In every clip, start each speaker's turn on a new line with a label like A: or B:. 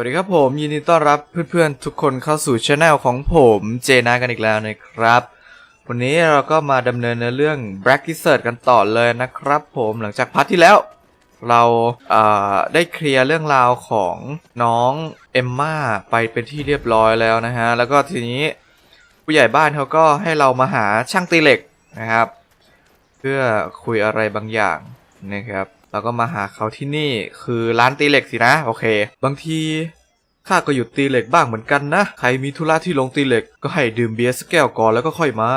A: วัสดีครับผมยินดีต้อนรับเพื่อนๆทุกคนเข้าสู่ช anel ของผมเจนากันอีกแล้วนะครับ วันนี้เราก็มาดำเนินในเรื่อง Black d e s e r t กันต่อเลยนะครับผมหลังจากพาร์ทที่แล้ว เราเได้เคลียร์เรื่องราวของน้องเอมมาไปเป็นที่เรียบร้อยแล้วนะฮะ แล้วก็ทีนี้ผู้ใหญ่บ้านเขาก็ให้เรามาหาช่างตีเหล็กนะครับ เพื่อคุยอะไรบางอย่างนะครับ เราก็มาหาเขาที่นี่คือร้านตีเหล็กสินะ โอเค บางทีข้าก็หยุดตีเหล็กบ้างเหมือนกันนะ ใครมีธุระที่ลงตีเหล็กก็ให้ดื่มเบียร์สักแก้วก่อนแล้วก็ค่อยมา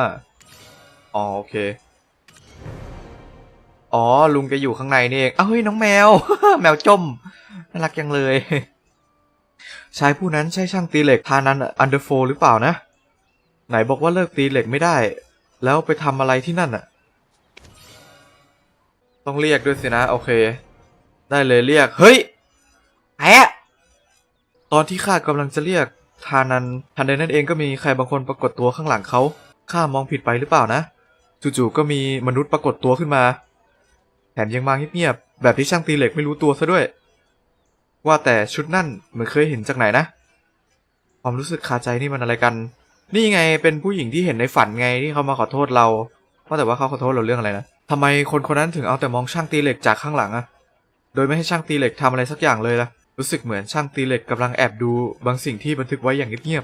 A: อ๋อโอเค อ๋อลุงแกอยู่ข้างในนี่เองอ้าเฮ้ยน้องแมว แมวจมน่ารักจังเลย ชายผู้นั้นใช่ช่างตีเหล็กทานันอันเดอร์โฟหรือเปล่านะ ไหนบอกว่าเลิกตีเหล็กไม่ได้ แล้วไปทำอะไรที่นั่นอะ ต้องเรียกด้วยสินะ โอเค ได้เลยเรียก เฮ้ยแอะตอนที่ข้ากำลังจะเรียกทานันทันใดนั้นเองก็มีใครบางคนปรากฏตัวข้างหลังเขาข้ามองผิดไปหรือเปล่านะจู่ๆก็มีมนุษย์ปรากฏตัวขึ้นมา แถมยังมาเงียบๆแบบที่ช่างตีเหล็กไม่รู้ตัวซะด้วย ว่าแต่ชุดนั่นเหมือนเคยเห็นจากไหนนะความรู้สึกคาใจนี่มันอะไรกัน นี่ไงเป็นผู้หญิงที่เห็นในฝันไงที่เขามาขอโทษเราว่าแต่ว่าเขาขอโทษเราเรื่องอะไรนะ ทำไมคนคนนั้นถึงเอาแต่มองช่างตีเหล็กจากข้างหลังอะโดยไม่ให้ช่างตีเหล็กทำอะไรสักอย่างเลยล่ะ รู้สึกเหมือนช่างตีเหล็กกำลังแอบดูบางสิ่งที่บันทึกไว้อย่างเงียบ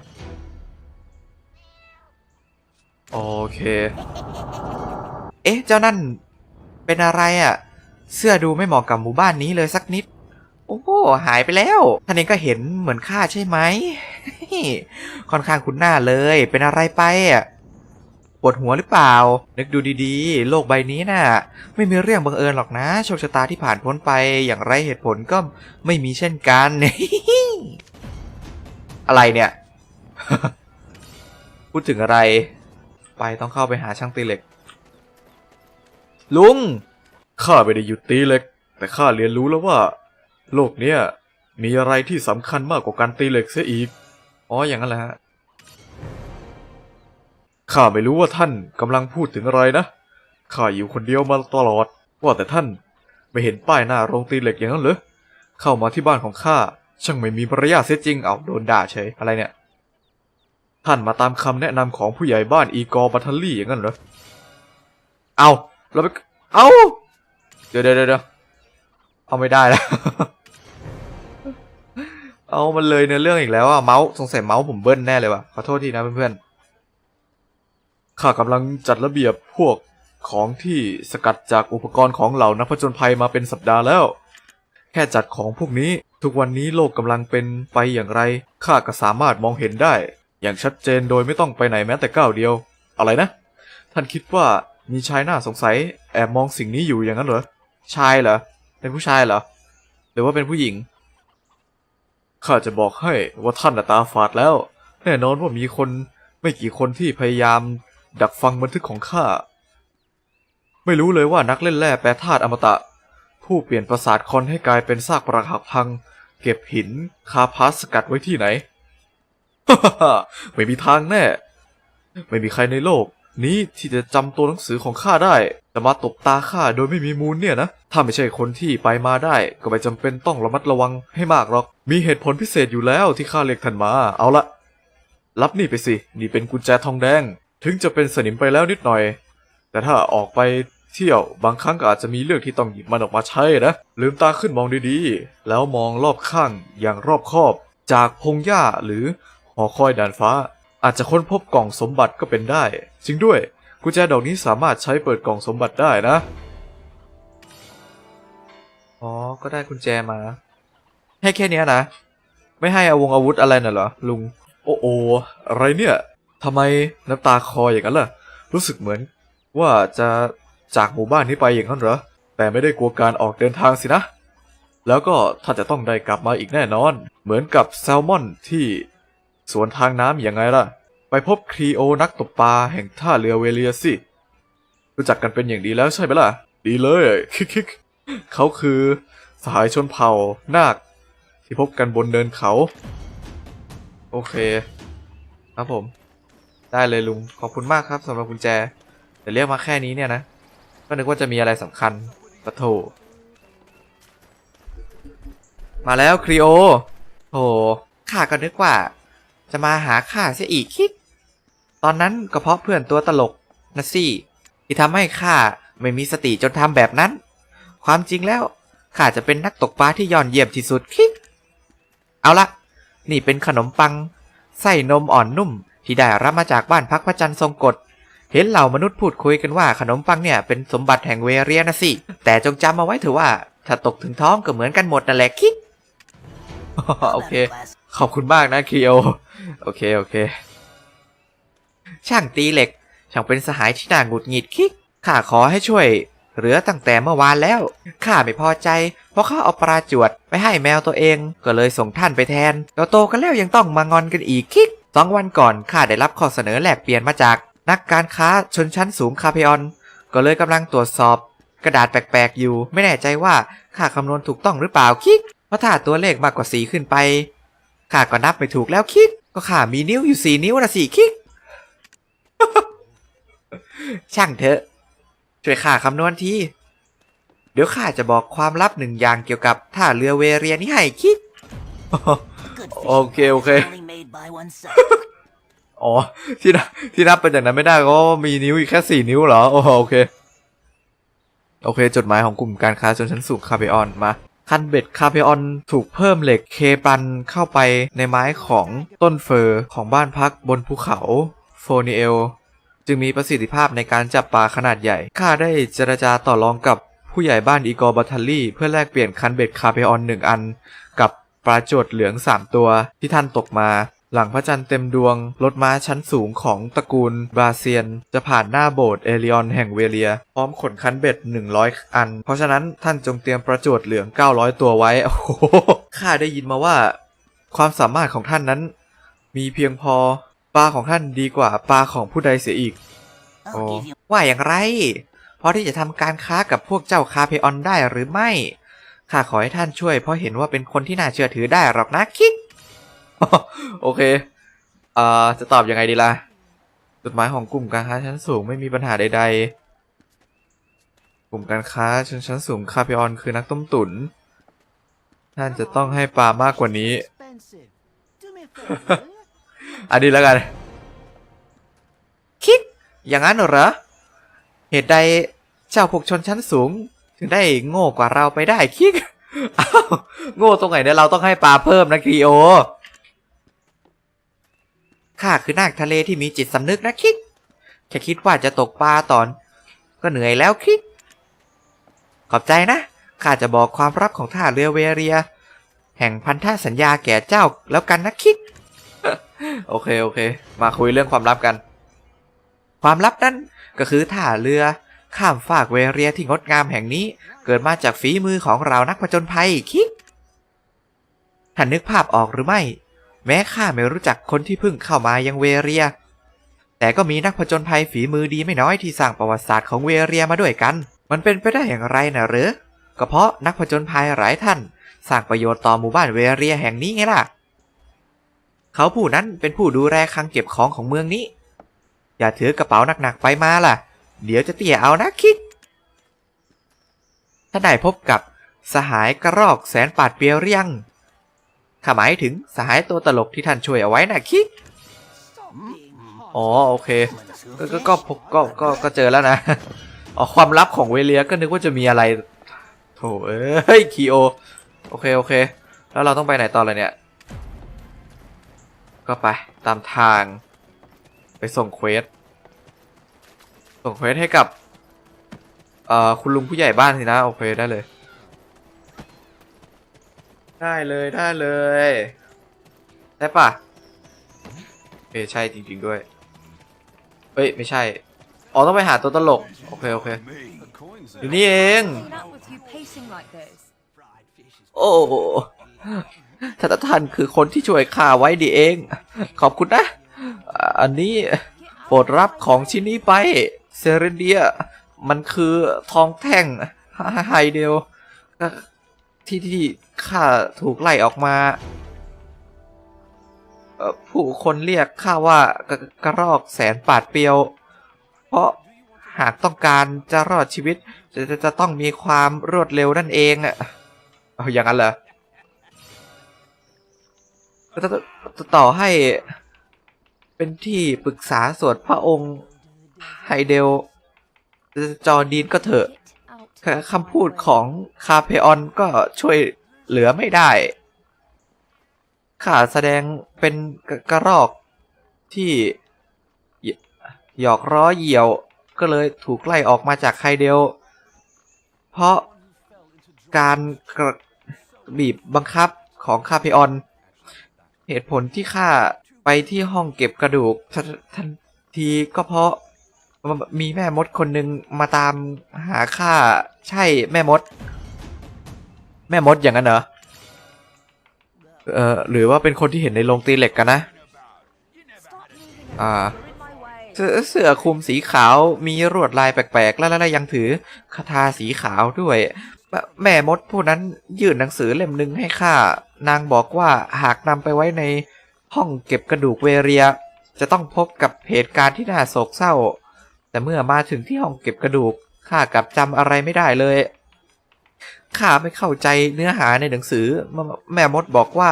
A: ๆ โอเค เอ๊ะ เจ้านั่น เป็นอะไรอะเสื้อดูไม่เหมาะกับหมู่บ้านนี้เลยสักนิด โอ้โหหายไปแล้วท่านเองก็เห็นเหมือนข้าใช่ไหม ค่อนข้างคุ้นหน้าเลย เป็นอะไรไปอะ ปวดหัวหรือเปล่า นึกดูดีๆ โลกใบนี้น่ะ ไม่มีเรื่องบังเอิญหรอกนะ โชคชะตาที่ผ่านพ้นไปอย่างไรเหตุผลก็ไม่มีเช่นกัน อะไรเนี่ย พูดถึงอะไร ไปต้องเข้าไปหาช่างตีเหล็ก ลุง ข้าไม่ได้หยุดตีเหล็ก แต่ข้าเรียนรู้แล้วว่า โลกเนี้ยมีอะไรที่สำคัญมากกว่าการตีเหล็กเสียอีก อ๋ออย่างนั้นแหละ ข้าไม่รู้ว่าท่านกำลังพูดถึงอะไรนะ ข้าอยู่คนเดียวมาตลอด ว่าแต่ท่านไม่เห็นป้ายหน้าโรงตีเหล็กอย่างนั้นเหรอ เข้ามาที่บ้านของข้าช่างไม่มีมารยาทเสียจริง เอาโดนด่าเฉยอะไรเนี่ย ท่านมาตามคำแนะนำของผู้ใหญ่บ้านอีกอร์บัตเทอรี่อย่างนั้นเหรอ เอาเราไป เอาเดี๋ยวเดี๋ยวเดี๋ยวเอาไม่ได้แล้ว เอามันเลยเนื้อเรื่องอีกแล้วอะเมาส์สงสัยเมาส์ผมเบิ้ลแน่เลยว่ะ ขอโทษทีนะเพื่อนๆ ข้ากำลังจัดระเบียบพวกของที่สกัดจากอุปกรณ์ของเหล่านักผจญภัยมาเป็นสัปดาห์แล้ว แค่จัดของพวกนี้ทุกวันนี้โลกกำลังเป็นไปอย่างไรข้าก็สามารถมองเห็นได้ อย่างชัดเจนโดยไม่ต้องไปไหนแม้แต่ก้าวเดียว อะไรนะ ท่านคิดว่ามีชายหน้าสงสัย แอบมองสิ่งนี้อยู่อย่างนั้นเหรอชายเหรอเป็นผู้ชายเหรอหรือว่าเป็นผู้หญิงข้าจะบอกให้ว่าท่านตาฝาดแล้ว แน่นอนว่ามีคนไม่กี่คนที่พยายาม ดักฟังบันทึกของข้า ไม่รู้เลยว่านักเล่นแร่แปรธาตุอมตะ ผู้เปลี่ยนประสาทคอนให้กลายเป็นซากปรักหักพัง เก็บหินคาพาสสกัดไว้ที่ไหนไม่มีทางแน่ ไม่มีใครในโลก นี้ที่จะจำตัวหนังสือของข้าได้จะมาตบตาข้าโดยไม่มีมูลเนี่ยนะ ถ้าไม่ใช่คนที่ไปมาได้ ก็ไม่จำเป็นต้องระมัดระวังให้มากหรอก มีเหตุผลพิเศษอยู่แล้วที่ข้าเรียกท่านมา เอาละรับนี่ไปสิ นี่เป็นกุญแจทองแดง ถึงจะเป็นสนิมไปแล้วนิดหน่อย แต่ถ้าออกไปเที่ยวบางครั้งก็อาจจะมีเรื่องที่ต้องหยิบมันออกมาใช้นะ ลืมตาขึ้นมองดีๆ แล้วมองรอบข้างอย่างรอบคอบ จากพงหญ้าหรือหอคอยด่านฟ้า อาจจะค้นพบกล่องสมบัติก็เป็นได้ จริงด้วยกุญแจดอกนี้สามารถใช้เปิดกล่องสมบัติได้นะ อ๋อ ก็ได้กุญแจมา ให้แค่เนี้ยนะ ไม่ให้อาวงอาวุธอะไรน่ะเหรอลุง โอ้โออะไรเนี่ย ทำไมน้ำตาคออย่างนั้นล่ะ รู้สึกเหมือนว่าจะจากหมู่บ้านนี้ไปอย่างนั้นเหรอ แต่ไม่ได้กลัวการออกเดินทางสินะ แล้วก็ถ้าจะต้องได้กลับมาอีกแน่นอน เหมือนกับแซลมอนที่สวนทางน้ำอย่างไงล่ะ ไปพบครีโอนักตกปลาแห่งท่าเรือเวเลียสิ รู้จักกันเป็นอย่างดีแล้วใช่ไหมล่ะ ดีเลยคิกคิกเขาคือสหายชนเผ่านาค ที่พบกันบนเนินเขา โอเค ครับผม ได้เลยลุง ขอบคุณมากครับสำหรับกุญแจ แต่เรียกมาแค่นี้เนี่ยนะ ก็นึกว่าจะมีอะไรสำคัญปะโถมาแล้วครีโอโอ้ข้าก็นึกว่า จะมาหาข้าเสียอีกคิด ตอนนั้นก็เพราะเพื่อนตัวตลกนะสิที่ทำให้ข้าไม่มีสติจนทำแบบนั้น ความจริงแล้วข้าจะเป็นนักตกปลาที่ยอดเยี่ยมที่สุดคิกเอาละนี่เป็นขนมปัง ไส้นมอ่อนนุ่ม ที่ได้รับมาจากบ้านพักพระจันทร์ทรงกฎเห็นเหล่ามนุษย์พูดคุยกันว่าขนมปังเนี่ยเป็นสมบัติแห่งเวเรียนะสิ แต่จงจำเอาไว้เถอะว่า ถ้าตกถึงท้องก็เหมือนกันหมดนั่นแหละคิกโอเค ขอบคุณมากนะคิโอ โอเค โอเค ช่างตีเหล็ก ช่างเป็นสหายที่น่าหงุดหงิดคิกข้าขอให้ช่วย เหลือตั้งแต่เมื่อวานแล้ว ข้าไม่พอใจ เพราะข้าเอาปลาจวดไปให้แมวตัวเอง ก็เลยส่งท่านไปแทนเราโตกันแล้วยังต้องมางอนกันอีกคิก สองวันก่อนข้าได้รับข้อเสนอแลกเปลี่ยนมาจากนักการค้าชนชั้นสูงคาเพออน ก็เลยกำลังตรวจสอบ กระดาษแปลกๆอยู่ ไม่แน่ใจว่าข้าคำนวณถูกต้องหรือเปล่าคิกเพราะถ้าตัวเลขมากกว่าสีขึ้นไปข้าก็นับไม่ถูกแล้วคิก ก็ข้ามีนิ้วอยู่สี่นิ้วนะสี่คิก ช่างเถอะ ช่วยข้าคำนวณทีเดี๋ยวข้าจะบอกความลับหนึ่งอย่างเกี่ยวกับท่าเรือเวเรียนี่ให้คิก โอเคโอเค อ๋อที่นับที่นับเป็นอย่างนั้นไม่ได้ก็มีนิ้วอีกแค่สี่นิ้วเหรอโอ้โอเค โอเค จดหมายของกลุ่มการค้าชนชั้นสูงคาเปออนมาคันเบ็ดคาเปออนถูกเพิ่มเหล็กเคปันเข้าไปในไม้ของต้นเฟอร์ของบ้านพักบนภูเขาโฟนิเอลจึงมีประสิทธิภาพในการจับปลาขนาดใหญ่ ข้าได้เจรจาต่อรองกับผู้ใหญ่บ้านอีกอร์บัทัลลี่ เพื่อแลกเปลี่ยนคันเบ็ดคาเปออนหนึ่งอันกับ ปลาโจดเหลือง3ตัวที่ท่านตกมา หลังพระจันทร์เต็มดวงรถม้าชั้นสูงของตระกูลบราเซียน จะผ่านหน้าโบสถ์เอลิออนแห่งเวเลีย พร้อมขนคันเบ็ด 100 อัน เพราะฉะนั้นท่านจงเตรียมประโจดเหลือง 900 ตัวไว้โอ้โหข้าได้ยินมาว่า ความสามารถของท่านนั้น มีเพียงพอปลาของท่านดีกว่าปลาของผู้ใดเสียอีกโอ้ว่าอย่างไรพอที่จะทำการค้ากับพวกเจ้าคาเพออนได้หรือไม่ ข้าขอให้ท่านช่วยเพราะเห็นว่าเป็นคนที่น่าเชื่อถือได้หรอกนะคิก โอเคเอ่อจะตอบยังไงดีล่ะจดหมายของกลุ่มการค้าชั้นสูงไม่มีปัญหาใด ๆ กลุ่มการค้าชั้นชั้นสูงคาเพออนคือนักต้มตุนท่านจะต้องให้ปลามากกว่านี้ อันนี้แล้วกัน คิก อย่างนั้นเหรอ เหตุใดเจ้าพวกชนชั้นสูง ถึงได้โง่กว่าเราไปได้คิกอ้าวโง่ตรงไหนเนี่ยเราต้องให้ปลาเพิ่มนะครีโอข้าคือนาคทะเลที่มีจิตสำนึกนะคิกแค่คิดว่าจะตกปลาตอน ก็เหนื่อยแล้วคิก ขอบใจนะข้าจะบอกความลับของท่าเรือเวเรีย แห่งพันธสัญญาแก่เจ้าแล้วกันนะคิก โอเคโอเค มาคุยเรื่องความลับกัน ความลับนั้นก็คือท่าเรือ ข้ามฟากเวเรียที่งดงามแห่งนี้ เกิดมาจากฝีมือของเรานักผจญภัยคิกท่านนึกภาพออกหรือไม่ แม้ข้าไม่รู้จักคนที่เพิ่งเข้ามายังเวเรีย แต่ก็มีนักผจญภัยฝีมือดีไม่น้อยที่สร้างประวัติศาสตร์ของเวเรียมาด้วยกัน มันเป็นไปได้อย่างไรนะหรือก็เพราะนักผจญภัยหลายท่าน สร้างประโยชน์ต่อหมู่บ้านเวเรียแห่งนี้ไงล่ะ เขาผู้นั้นเป็นผู้ดูแลคลังเก็บของของเมืองนี้ อย่าถือกระเป๋าหนักๆไปมาล่ะ เดี๋ยวจะเตี่ยเอานะคิดถ้านได้พบกับสหายกระรอกแสนปาดเปียวหรือยังข้าหมายถึงสหายตัวตลกที่ท่านช่วยเอาไว้นะคิดอ๋อโอเค ก็ก็ก็พบก็ก็ก็เจอแล้วนะอ๋อความลับของเวเลียก็นึกว่าจะมีอะไรโถเอ้ยคีโอโอเคโอเค แล้วเราต้องไปไหนต่อเลยเนี่ย ก็ไปตามทาง ไปส่งเควส ส่งเควสให้กับเอ่อคุณลุงผู้ใหญ่บ้านสินะโอเคได้เลย ได้เลยได้เลยได้ปะโอเคใช่จริง ๆด้วยเอ้ยไม่ใช่อ๋อต้องไปหาตัวตลกโอเคโอเคอยู่นี่เอง
B: Not with you pacing like this.
A: โอ้ท่านท่านคือคนที่ช่วยข้าไว้ดีเอง ขอบคุณนะอ่าอันนี้โปรดรับของชิ้นนี้ไป เซเรนเดีย มันคือทองแท่งไฮเดลที่ที่ข้าถูกไล่ออกมา ผู้คนเรียกข้าว่ากระกระรอกแสนปาดเปียว เพราะหากต้องการจะรอดชีวิต จะจะจะต้องมีความรวดเร็วนั่นเองอะเอาอย่างนั้นเหรอต่อต่อให้เป็นที่ปรึกษาส่วนพระองค์ ไฮเดล จอร์ดีนก็เถอะคำพูดของคาเพออนก็ช่วยเหลือไม่ได้ข้าแสดงเป็นกระกระรอกที่หยอกล้อเหยี่ยวก็เลยถูกไล่ออกมาจากไคเดล เพราะการบีบบังคับของคาเพออน เหตุผลที่ข้าไปที่ห้องเก็บกระดูกททันทีก็เพราะ มีแม่มดคนหนึ่งมาตามหาข้าใช่แม่มด แม่มดอย่างนั้นเหรอเออหรือว่าเป็นคนที่เห็นในโรงตีเหล็กกันนะ
B: Stop moving.
A: Ah.
B: You're in my way.
A: เสื้อคลุมสีขาวมีรวดลายแปลกๆ และและยังถือคาถาสีขาวด้วยแม่แม่มดผู้นั้นยื่นหนังสือเล่มหนึ่งให้ข้านางบอกว่าหากนำไปไว้ในห้องเก็บกระดูกเวเรีย จะต้องพบกับเหตุการณ์ที่น่าโศกเศร้า แต่เมื่อมาถึงที่ห้องเก็บกระดูกข้ากลับจำอะไรไม่ได้เลยข้าไม่เข้าใจเนื้อหาในหนังสือ แม่มดบอกว่า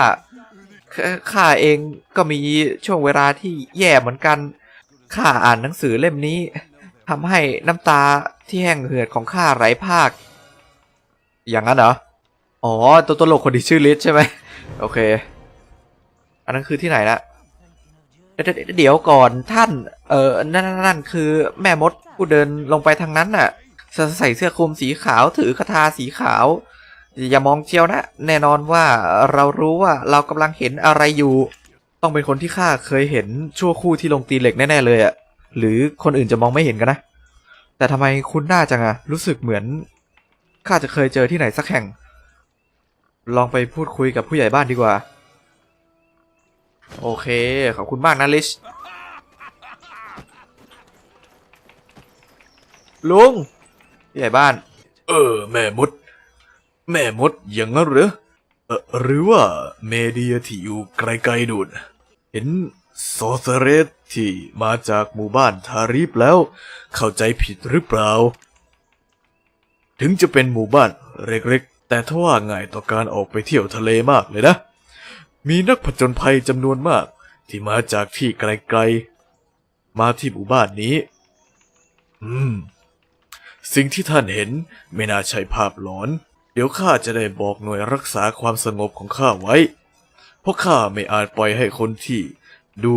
A: ขข้าเองก็มีช่วงเวลาที่แย่เหมือนกันข้าอ่านหนังสือเล่มนี้ทำให้น้ำตาที่แห้งเหือดของข้าไหลภาค อย่างนั้นเหรออ๋อตัวตลกคนที่ชื่อลิสใช่ไหมโอเค อันนั้นคือที่ไหนละ เดี๋ยวก่อนท่าน เออนั่นนั่นนั่นคือแม่มดผู้เดินลงไปทางนั้นน่ะ ใส่เสื้อคลุมสีขาวถือคาถาสีขาว อย่ามองเชียวนะ แน่นอนว่าเรารู้ว่าเรากำลังเห็นอะไรอยู่ ต้องเป็นคนที่ข้าเคยเห็นชั่วคู่ที่ลงตีเหล็กแน่ๆเลยอะหรือคนอื่นจะมองไม่เห็นกันนะ แต่ทำไมคุณหน้าจังอะรู้สึกเหมือนข้าจะเคยเจอที่ไหนสักแห่ง ลองไปพูดคุยกับผู้ใหญ่บ้านดีกว่า โอเค ขอบคุณมากนะลิช ลุงใหญ่บ้าน
C: เออ แม่มด แม่มดอย่างนั้นหรือเออหรือว่าเมเดียที่อยู่ไกลๆนู่นเห็นซเซเรสที่มาจากหมู่บ้านทาริฟแล้ว เข้าใจผิดหรือเปล่า ถึงจะเป็นหมู่บ้านเล็กๆ แต่ทว่าง่ายต่อการออกไปเที่ยวทะเลมากเลยนะ มีนักผจญภัยจำนวนมากที่มาจากที่ไกลๆ มาที่หมู่บ้านนี้ อืม สิ่งที่ท่านเห็นไม่น่าใช่ภาพหลอน เดี๋ยวข้าจะได้บอกหน่วยรักษาความสงบของข้าไว้ เพราะข้าไม่อาจปล่อยให้คนที่ ดู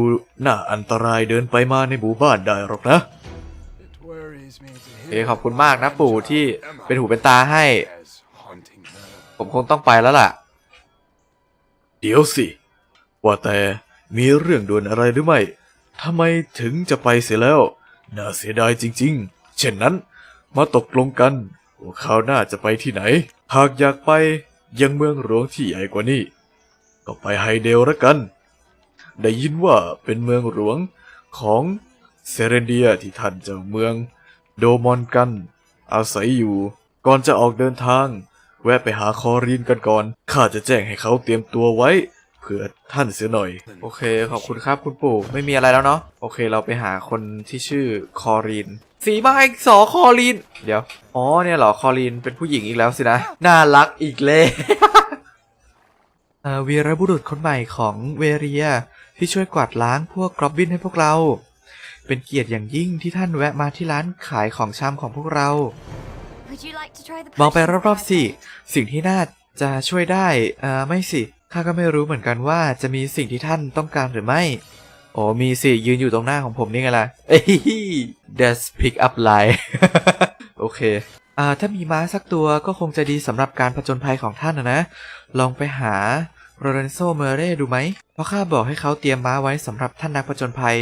C: น่าอันตรายเดินไปมาในหมู่บ้านได้หรอกนะ
A: เอขอบคุณมากนะปู่ที่เป็นหูเป็นตาให้ ผมคงต้องไปแล้วล่ะ
C: เดี๋ยวสิ ว่าแต่มีเรื่องด่วนอะไรหรือไม่ทำไมถึงจะไปเสียแล้ว น่าเสียดายจริง ๆ เช่นนั้น มาตกลงกันว่าคราวหน้าจะไปที่ไหน หากอยากไปยังเมืองหลวงที่ใหญ่กว่านี้ ก็ไปไฮเดลละกัน ได้ยินว่าเป็นเมืองหลวงของเซเรนเดียที่ท่านเจ้าเมือง โดมอนกัน อาศัยอยู่ ก่อนจะออกเดินทาง แวะไปหาคอรีนกันก่อน ข้าจะแจ้งให้เขาเตรียมตัวไว้ เผื่อท่านเสียหน่อย
A: โอเค ขอบคุณครับคุณปู่ ไม่มีอะไรแล้วเนาะ โอเค เราไปหาคนที่ชื่อคอรีน สีมาอีกสอคอรีน เดี๋ยว อ๋อ เนี่ยเหรอ คอรีน เป็นผู้หญิงอีกแล้วสินะ น่ารักอีกเลย เอ่อวีรบุรุษคนใหม่ของเวเรีย ที่ช่วยกวาดล้างพวกกรอบบินให้พวกเรา เป็นเกียรติอย่างยิ่งที่ท่านแวะมาที่ร้านขายของชำของพวกเรา
B: Would you like to try the
A: มองไป
B: potions
A: รอบ
B: that
A: ๆสิ
B: I made?
A: สิ่งที่น่าจะช่วยได้เอ่อไม่สิ ข้าก็ไม่รู้เหมือนกันว่าจะมีสิ่งที่ท่านต้องการหรือไม่ โอ้มีสิ ยืนอยู่ตรงหน้าของผมนี่ไงล่ะ เอ้ย That's pick up line โอเคอ่าถ้ามีม้าสักตัวก็คงจะดีสำหรับการผจญภัยของท่านนะนะ ลองไปหาโรเรนโซเมเร่ดูไหม เพราะข้าบอกให้เขาเตรียมม้าไว้สำหรับท่านนักผจญภัย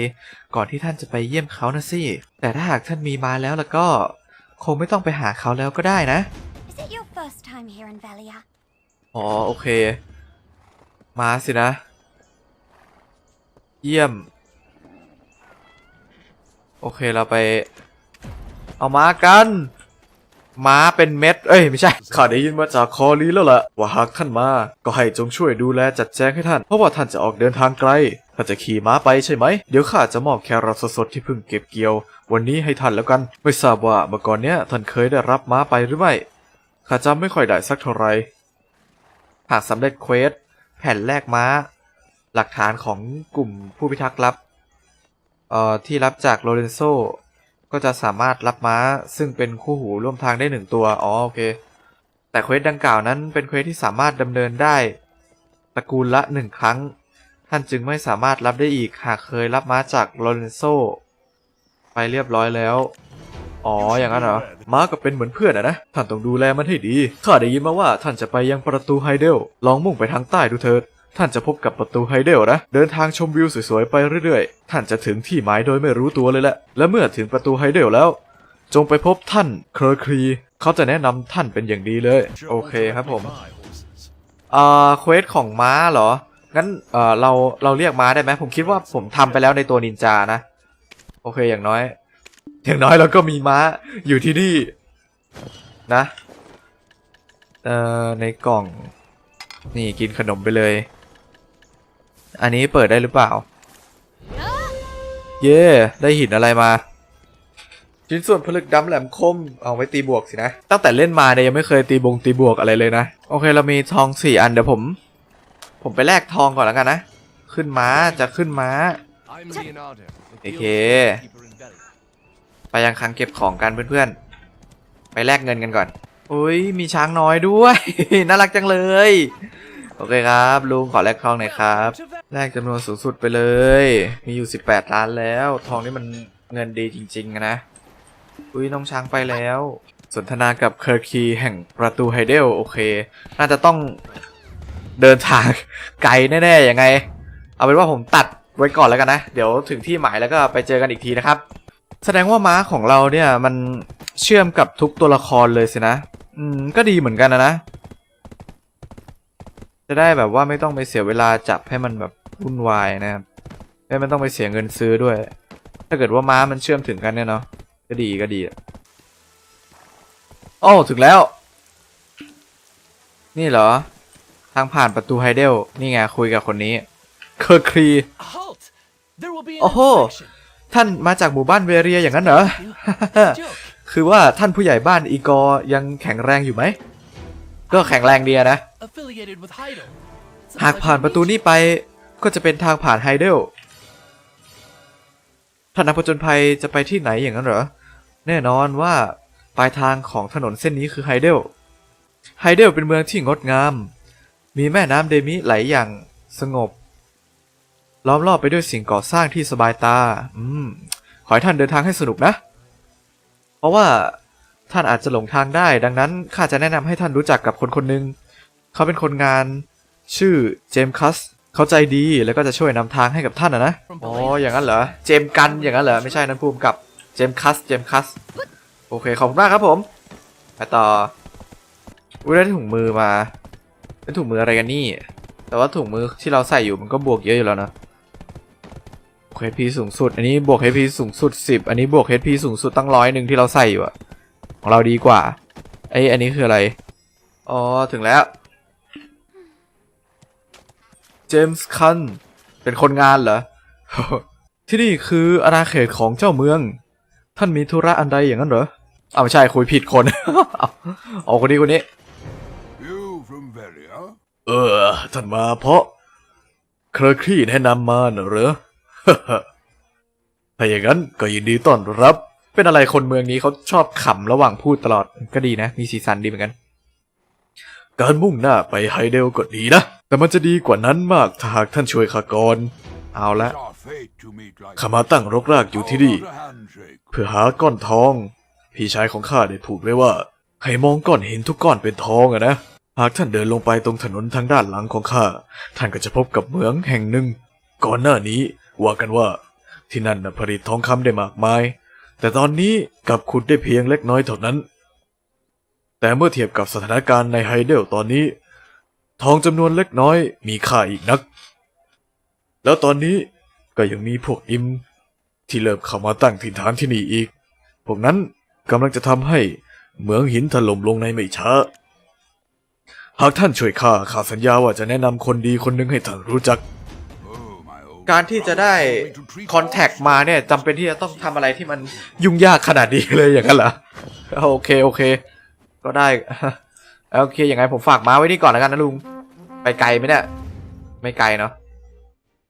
A: ก่อนที่ท่านจะไปเยี่ยมเขานะสิ แต่ถ้าหากท่านมีม้าแล้วแล้วก็ คงไม่ต้องไปหาเขาแล้วก็ได้นะ
B: Is it your first time here in Velia?
A: อ๋อโอเค มาสินะ เยี่ยม โอเคเราไป เอามากันม้าเป็นเม็ด เอ้ยไม่ใช่
C: ข้าได้ยินมาจากคอรีแล้วล่ะ ว่าหากท่านมา ก็ให้จงช่วยดูแลจัดแจงให้ท่าน เพราะว่าท่านจะออกเดินทางไกล ถ้าจะขี่ม้าไปใช่ไหม เดี๋ยวข้าจะมอบแครอทสดๆที่เพิ่งเก็บเกี่ยว วันนี้ให้ท่านแล้วกัน ไม่ทราบว่าเมื่อก่อนเนี้ยท่านเคยได้รับม้าไปหรือไม่ ข้าจำไม่ค่อยได้สักเท่าไหร่
A: หากสำเร็จเควส แผ่นแลกม้า หลักฐานของกลุ่มผู้พิทักษ์ลับ เอ่อที่รับจากโลเรนโซ ก็จะสามารถรับม้าซึ่งเป็นคู่หูร่วมทางได้หนึ่งตัว อ๋อโอเค แต่เควสดังกล่าวนั้นเป็นเควสที่สามารถดำเนินได้ตระกูลละหนึ่งครั้ง ท่านจึงไม่สามารถรับได้อีกหากเคยรับม้าจากโลเรนโซ ไปเรียบร้อยแล้ว อ๋อ อย่างนั้นเหรอ ม้าก็เป็นเหมือนเพื่อนอะนะ ท่านต้องดูแลมันให้ดี ข้าได้ยินมาว่าท่านจะไปยังประตูไฮเดล ลองมุ่งไปทางใต้ดูเถิด ท่านจะพบกับประตูไฮเดลนะ เดินทางชมวิวสวยๆไปเรื่อยๆ ท่านจะถึงที่หมายโดยไม่รู้ตัวเลยแหละ และเมื่อถึงประตูไฮเดลแล้ว จงไปพบท่านเคอร์ครี เขาจะแนะนำท่านเป็นอย่างดีเลย โอเคครับผมอ่าเควสของม้าเหรอ งั้นเออเราเราเรียกม้าได้ไหมผมคิดว่าผมทำไปแล้วในตัวนินจานะโอเคอย่างน้อย อย่างน้อยเราก็มีม้าอยู่ที่นี่นะเอ่อในกล่อง นี่กินขนมไปเลย อันนี้เปิดได้หรือเปล่า เย่ได้หินอะไรมาชิ้นส่วนผลึกดำแหลมคมเอาไว้ตีบวกสินะ ตั้งแต่เล่นมาเนี่ยยังไม่เคยตีบงตีบวกอะไรเลยนะ โอเคเรามีทองสี่อันเดี๋ยวผม ผมไปแลกทองก่อนแล้วกันนะ ขึ้นม้าจะขึ้นม้า
D: I'm Leonardo. the
A: Okay.
D: guild keeper in Valley.
A: ไปยังคลังเก็บของกันเพื่อนๆ ไปแลกเงินกันก่อนอุ้ยมีช้างน้อยด้วย น่ารักจังเลย โอเคครับ ลุงขอแลกทองหน่อยครับ แลกจำนวนสูงสุดไปเลย มีอยู่ 18 ล้านแล้ว ทองนี่มันเงินดีจริงๆนะ อุ้ยน้องช้างไปแล้ว สนทนากับเคอร์คีแห่งประตูไฮเดล โอเค น่าจะต้อง เดินทางไกลแน่ๆยังไง เอาเป็นว่าผมตัดไว้ก่อนแล้วกันนะ เดี๋ยวถึงที่หมายแล้วก็ไปเจอกันอีกทีนะครับ แสดงว่าม้าของเราเนี่ยมันเชื่อมกับทุกตัวละครเลยสินะ อืมก็ดีเหมือนกันนะนะ จะได้แบบว่าไม่ต้องไปเสียเวลาจับให้มันแบบวุ่นวายนะครับไม่ไม่ต้องไปเสียเงินซื้อด้วย ถ้าเกิดว่าม้ามันเชื่อมถึงกันเนี่ยเนาะก็ดีก็ดีอะโอ้ถึงแล้ว นี่เหรอ ทางผ่านประตูไฮเดล นี่ไงคุยกับคนนี้ เคอร์ครี
D: Halt! There will be an
A: Oh.
D: inspection.
A: ท่านมาจากหมู่บ้านเวเรียอย่างนั้นเหรอ
D: Joke.
A: คือว่าท่านผู้ใหญ่บ้านอีกอร์ยังแข็งแรงอยู่ไหม ก็แข็งแรงดีอะนะ
D: Affiliated with Heidel. It's a
A: หาก
D: pleasure
A: ผ่าน
D: to
A: ประตู
D: meet
A: นี้ไปก็จะเป็นทางผ่านไฮเดล ท่านนักผจญภัยจะไปที่ไหนอย่างนั้นเหรอ แน่นอนว่าปลายทางของถนนเส้นนี้คือไฮเดล ไฮเดลเป็นเมืองที่งดงาม มีแม่น้ำเดมิไหลอย่างสงบ ล้อมรอบไปด้วยสิ่งก่อสร้างที่สบายตา อืม ขอให้ท่านเดินทางให้สนุกนะ เพราะว่าท่านอาจจะหลงทางได้ ดังนั้นข้าจะแนะนำให้ท่านรู้จักกับคนคนหนึ่งเขาเป็นคนงานชื่อเจมคัสเขาใจดีแล้วก็จะช่วยนำทางให้กับท่านนะนะอ๋อ อย่างนั้นเหรอ เจมกันอย่างนั้นเหรอ ไม่ใช่นั้นภูมิกับ เจมคัส เจมคัส โอเค ขอบคุณมากครับผม ไปต่อ อุ้ยได้ถุงมือมา เป็นถุงมืออะไรกันนี่ แต่ว่าถุงมือที่เราใส่อยู่มันก็บวกเยอะอยู่แล้วนะบวก HP สูงสุด อันนี้บวก HP สูงสุด 10 อันนี้บวก HP สูงสุดตั้งร้อยหนึ่งที่เราใส่อยู่อะของเราดีกว่า ไอยอันนี้คืออะไร อ๋อ ถึงแล้ว เจมส์คัน เป็นคนงานเหรอ ที่นี่คืออาณาเขตของเจ้าเมือง ท่านมีธุระอันใดอย่างนั้นเหรออ้าวไม่ใช่คุยผิดคน เอาคนนี้คนนี้
C: เออท่านมาเพราะ เคอร์ครีแนะนำมาน่ะเหรอ ถ้าอย่างนั้นก็ยินดีต้อนรับ
A: เป็นอะไรคนเมืองนี้เขาชอบขำระหว่างพูดตลอดก็ดีนะ มีสีสันดีเหมือนกัน
C: การมุ่งหน้าไปไฮเดลก็ดีนะ แต่มันจะดีกว่านั้นมากถ้าหากท่านช่วยข้าก่อน
A: เอาละ
E: It's our fate to meet like
C: ข้ามาตั้งรกรากอยู่ที่นี่
E: How about a handshake?
C: เพื่อหาก้อนทอง พี่ชายของข้าได้พูดไว้ว่า ให้มองก้อนหินทุกก้อนเป็นทองอะนะ หากท่านเดินลงไปตรงถนนทางด้านหลังของข้า ท่านก็จะพบกับเหมืองแห่งหนึ่ง ก่อนหน้านี้ว่ากันว่า ที่นั่นนะผลิตทองคำได้มากมาย แต่ตอนนี้กลับขุดได้เพียงเล็กน้อยเท่านั้น แต่เมื่อเทียบกับสถานการณ์ในไฮเดลตอนนี้ ทองจำนวนเล็กน้อยมีค่าอีกนัก แล้วตอนนี้ก็ยังมีพวกอิม ที่เริ่มเข้ามาตั้งถิ่นฐานที่นี่อีก พวกนั้นกำลังจะทำให้เหมืองหินถล่มลงในไม่ช้า หากท่านช่วยข้าข้าสัญญาว่าจะแนะนำคนดีคนหนึ่งให้ท่านรู้จัก
A: การที่จะได้คอนแทคมาเนี่ยจำเป็นที่จะต้องทำอะไรที่มันยุ่งยากขนาดนี้เลยอย่างนั้นเหรอโอเคโอเค ก็ได้ โอเคอย่างไงผมฝากม้าไว้นี่ก่อนแล้วกันนะลุง ไปไกลไหมเนี่ย ไม่ไกลเนาะ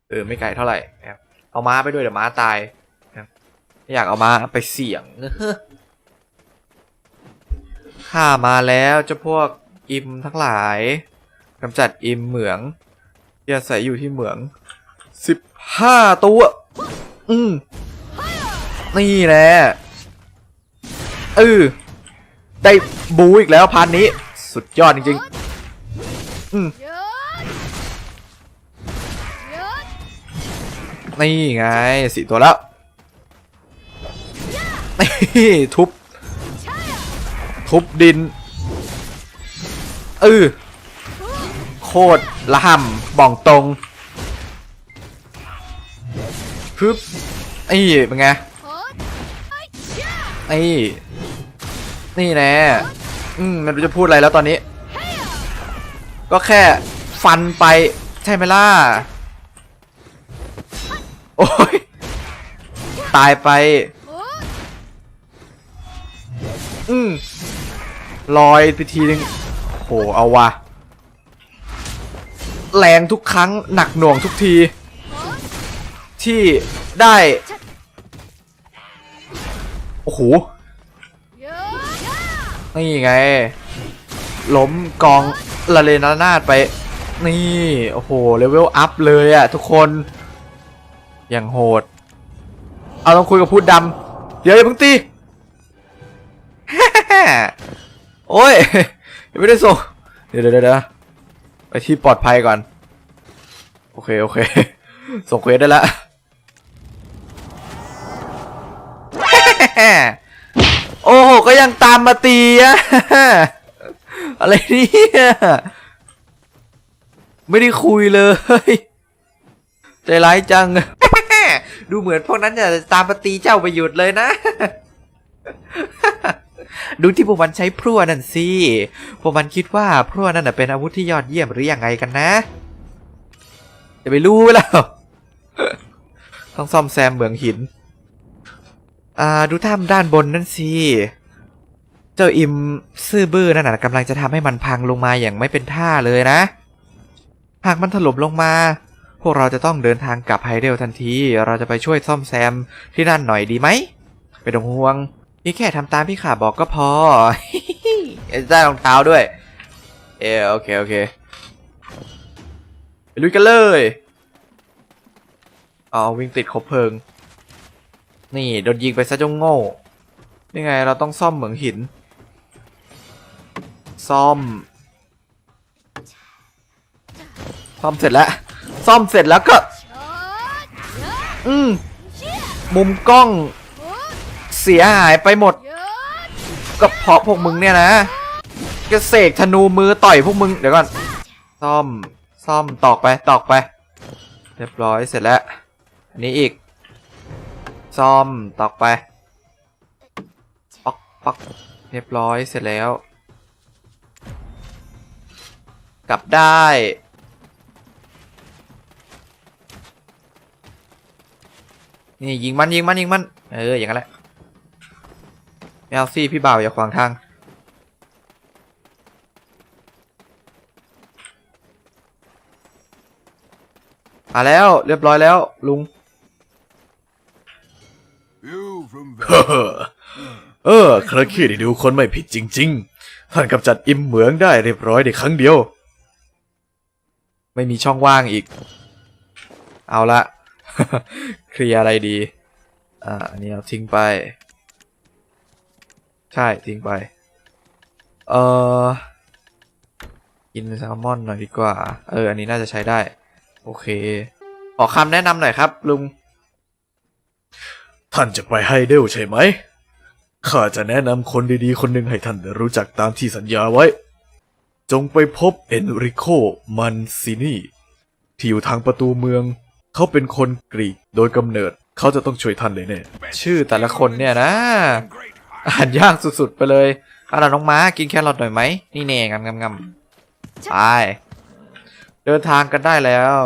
A: เออไม่ไกลเท่าไหร่ครับเอาม้าไปด้วยเดี๋ยวม้าตายครับไม่อยากเอาม้าไปเสี่ยง ข้ามาแล้วเจ้าพวก อิมทั้งหลายกำจัดอิมเหมืองที่อาศัยอยู่ที่เหมืองสิบห้าตัว อืมนี่แหละเออได้บูอีกแล้วพันนี้ สุดยอดจริงๆอืมนี่ไงสี่ตัวแล้วนี่ทุบ ทุบดิน เออโคตรละห่ำบ่องตรงพึบนี่เป็นไงนี่นี่แน่อืมมันจะพูดอะไรแล้วตอนนี้ ก็แค่ฟันไปใช่ไหมล่ะ โอ้ย ตายไป อืมลอยไปทีนึง โหเอาวะแรงทุกครั้งหนักหน่วงทุกที ที่ได้ โอ้โห นี่ไง ล้มกองละเลนานาดไป นี่ โอ้โห เลเวลอัพเลยอะทุกคน อย่างโหด เอาต้องคุยกับพูดดำ เดี๋ยวอย่าเพิ่งตีโอ้ย ยังไม่ได้ส่ง เดี๋ยวเดี๋ยวเดี๋ยวไปที่ปลอดภัยก่อน โอเค โอเค ส่งเควสได้แล้วโอ้โห ก็ยังตามมาตีอะอะไรเนี่ยไม่ได้คุยเลย ใจร้ายจัง ดูเหมือนพวกนั้นจะตามมาตีเจ้าไปหยุดเลยนะ ดูที่พวกมันใช้พรั่วนั่นสิ พวกมันคิดว่าพรั่วนั่นเป็นอาวุธที่ยอดเยี่ยมหรืออยังไงกันนะ จะไปรู้แล้ว ต้องซ่อมแซมเหมืองหิน อ่า ดูถ้ำด้านบนนั่นสิ เจ้าอิมซื่อบื้อนั่นน่ะกำลังจะทำให้มันพังลงมาอย่างไม่เป็นท่าเลยนะ หากมันถล่มลงมาพวกเราจะต้องเดินทางกลับไฮเดลทันที เราจะไปช่วยซ่อมแซมที่นั่นหน่อยดีไหมไม่ต้องห่วง นี่แค่ทำตามพี่ขาบอกก็พอได้รองเท้าด้วย เออโอเค โอเคไปลุยกันเลยเอาวิ่งติดคบเพลิง นี่โดนยิงไปซะจงโง่นี่ไงเราต้องซ่อมเหมืองหิน ซ่อม ซ่อมเสร็จแล้ว ซ่อมเสร็จแล้วก็ อืมมุมกล้อง เสียหายไปหมดก็เพราะพวกมึงเนี่ยนะกระเสกธนูมือต่อยพวกมึงเดี๋ยวก่อน ซ่อมซ่อมตอกไปตอกไป เรียบร้อยเสร็จแล้ว อันนี้อีก ซ่อมตอกไปปักปักเรียบร้อยเสร็จแล้ว กลับได้นี่ยิงมันยิงมันยิงมัน เอออย่างนั้นแหละ ไม่เอาซี่พี่บ่าวอย่าขวางทาง มาแล้วเรียบร้อยแล้วลุง
E: You from
C: เฮ้อ
E: Valia?
C: เออคราคีได้ดูคนไม่ผิดจริง ๆ ท่านกำจัดอิมเหมืองได้เรียบร้อยในครั้งเดียว
A: ไม่มีช่องว่างอีก เอาละ เคลียร์อะไรดี อ่าอันนี้เราทิ้งไป ใช่ทิ้งไป เออกินแซลมอนหน่อยดีกว่า เออ อันนี้น่าจะใช้ได้ โอเค ขอคำแนะนำหน่อยครับ ลุง
C: ท่านจะไปไฮเดลใช่ไหม ข้าจะแนะนำคนดีๆ คนหนึ่งให้ท่านได้รู้จักตามที่สัญญาไว้ จงไปพบเอนริโค มันซินีที่อยู่ทางประตูเมือง เขาเป็นคนกรีกโดยกำเนิด เขาจะต้องช่วยท่านเลยแน่
A: ชื่อแต่ละคนเนี่ยนะ
E: Great
A: อ่านยากสุดๆไปเลยเอาล่ะน้องม้ากินแครอทหน่อยไหมนี่เน่งำงำงำไปเดินทางกันได้แล้ว